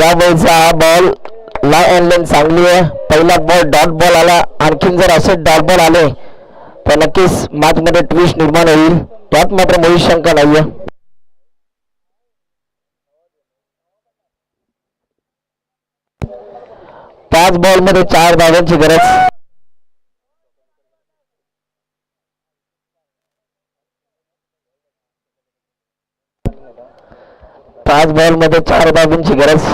या बॉलचा हा बॉल अँड लेन चांगली आहे. पहिला बॉल डॉट बॉल आला. आणखीन जर असे डॉट बॉल आले तर नक्कीच मॅचमध्ये ट्विस्ट निर्माण होईल. त्यात मात्र मुळी शंका नाहीये. पाच बॉलमध्ये चार धावांची गरज. पाच बॉलमध्ये चार धावांची गरज.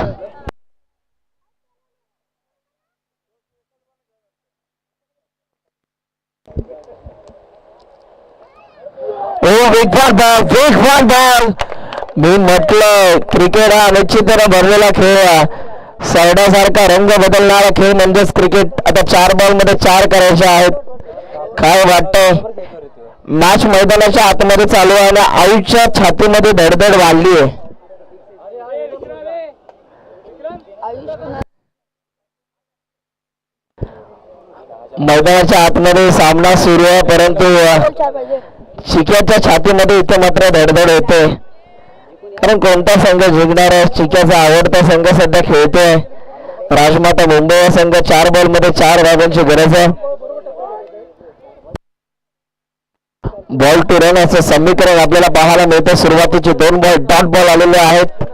वेगवान बॉल वेगवान बॉल मी म्हटलं क्रिकेट हा निश्चितपणे भरलेला खेळ आहे. सरडासारखा रंग बदलणारा खेळ म्हणजेच क्रिकेट. आता चार बॉलमध्ये चार करायचे आहेत. काय वाटतंय? मॅच मैदानाच्या आतमध्ये चालू आहे आणि आईच्या छातीमध्ये धडधड वाढली आहे. मैदानाच्या आतमध्ये सामना सुरू आहे परंतु शिक्याच्या चिक्याच्या छातीमध्ये इथे मात्र धडधड होते. कारण कोणता संघ जिंकणार आहे? चिक्याचा आवडता संघ सध्या खेळतोय. राजमाता मुंबई हा संघ चार बॉलमध्ये चार धाबांची गरज आहे. बॉल टू रन असं समीकरण आपल्याला पाहायला मिळतं. सुरुवातीचे दोन बॉल डॉट बॉल आलेले आहेत.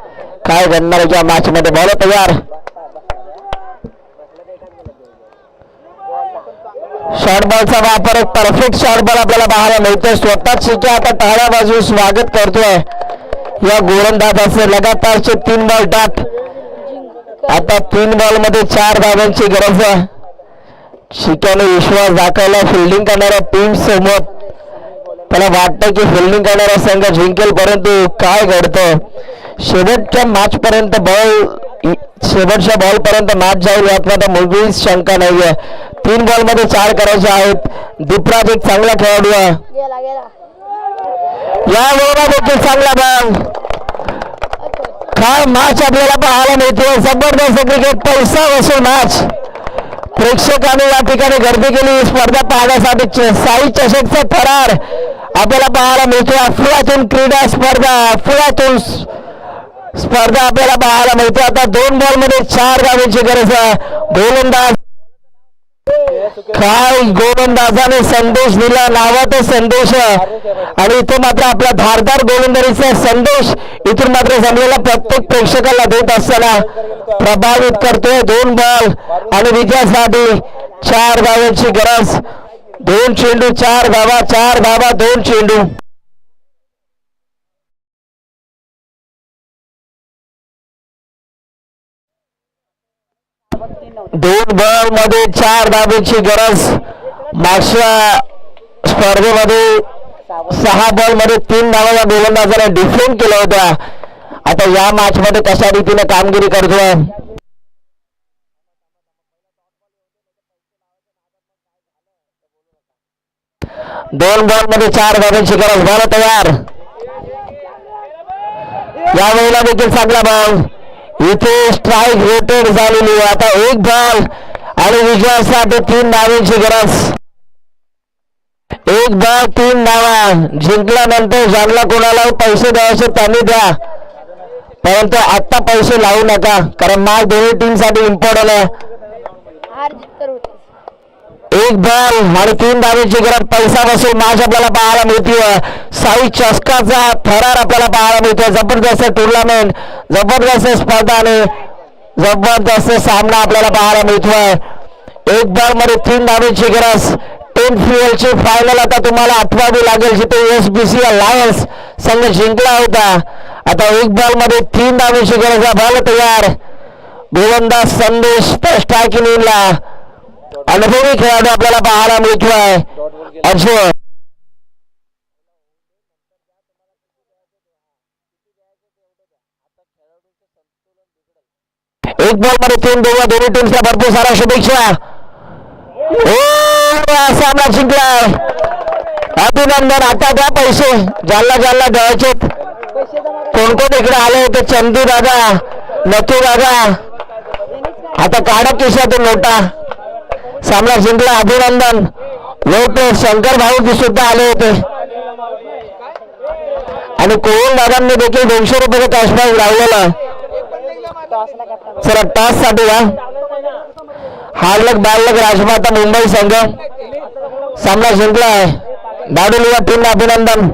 काय घडणार आहे या मॅच मध्ये बॉल तयार. शॉर्ट बॉलचा वापर, एक परफेक्ट शॉर्ट बॉल आपल्याला पाहायला मिळतोय. स्वतः चिक्या आता टाळ्या बाजू स्वागत करतोय. या गोलंदाजाचे लगातारचे तीन बॉल टाक. आता तीन बॉल मध्ये चार धावांची गरज आहे. चिक्याने विश्वास दाखवला फिल्डिंग करणाऱ्या टीम वाटतं की फिल्डिंग करणारा संघ जिंकेल, परंतु काय घडतं? शेवटच्या मॅच पर्यंत बॉल शेवटच्या बॉल पर्यंत मॅच मात्र मुळीच शंका नाहीये. तीन बॉलमध्ये चार करायचे आहेत. दीपराज एक चांगला खेळाडू आहे. या वेळेला देखील चांगला बॉल काय मॅच आपल्याला पाहायला मिळते जबरदस्त क्रिकेट पैसा वसूल मॅच प्रेक्षकांनी या ठिकाणी गर्दी केली. स्पर्धा पाहण्यासाठी साई चषकचा थरार आपल्याला पाहायला मिळतो अफलातून क्रीडा स्पर्धा अफलातून स्पर्धा आपल्याला पाहायला मिळते. आता दोन बॉलमध्ये चार धावेची गरज आहे. गोलंदाज काय गोलंदाजाने संदेश दिला नावातच संदेश. आणि इथे मात्र आपला धारदार गोलंदाजीचा संदेश इथून मात्र जमलेला प्रत्येक प्रेक्षकाला देत असताना प्रभावित करतोय दोन बॉल आणि विजयासाठी चार धावांची गरज. दोन चेंडू चार धावा चार धावा दोन चेंडू. दोन बॉलमध्ये चार धावेची गरज. मागच्या स्पर्धेमध्ये सहा बॉलमध्ये तीन धावा या गोलंदाजाने डिफेंड केल्या होत्या. आता या मॅच मध्ये कशा रीतीने कामगिरी करतोय? दोन बॉलमध्ये चार धाब्यांची गरज. झाला तयार. या वेळेला देखील चांगला बॉल इथे स्ट्राईक रोटेट झालेली आहे. आता एक बॉल आणि विजयासाठी तीन धावांची गरज. एक बॉल तीन धावा जिंकल्यानंतर ज्यांना कोणाला पैसे द्यायचे त्यांनी द्या. परंतु आता पैसे लावू नका कारण मॅच दोन्ही टीमसाठी इम्पॉर्टंट आहे. एक बॉल आणि तीन धावेची गरज पैसा बसून माश आपल्याला पाहायला मिळतीय. साई चषकाचा थरार आपल्याला पाहायला मिळतोय. जबरदस्त टुर्नामेंट जबरदस्त स्पर्धा आणि जबरदस्त सामना आपल्याला पाहायला मिळतोय. एक बॉलमध्ये तीन धावेची गरज टेन फ्युएलची फायनल आता तुम्हाला आठवावी लागेल जिथे एस बी सी लायन्स संघ जिंकला होता. आता एक बॉलमध्ये तीन धावेची गरज बॉल तयार. गोलंदाज संदेश त्या स्ट्रायकिंगला अनुभवी खेळाडू आपल्याला पाहायला मिळतो आहे. अजय एक बॉलमध्ये तीन दोघा दोन्ही टीमच्या भरपूर सारा शुभेच्छा. सामना जिंकलाय. अभिनंदन. आता द्या पैसे. जालना जालना द्यायचे कोण कोण इकडे आले होते? चंदू दादा नथू दादा. आता काढा केशातून नोटा. सामना जिंकला. अभिनंदन. लोक शंकर भाऊ सुद्धा आले होते. आणि कोविंद दादांनी देखील दोनशे रुपयाचं कॅशबॅक लावलेला. सर टॉससाठी या. हार्लक बॅडलक राजमाता मुंबई संघ. सामना जिंकला आहे. दाडुलिया टीम अभिनंदन.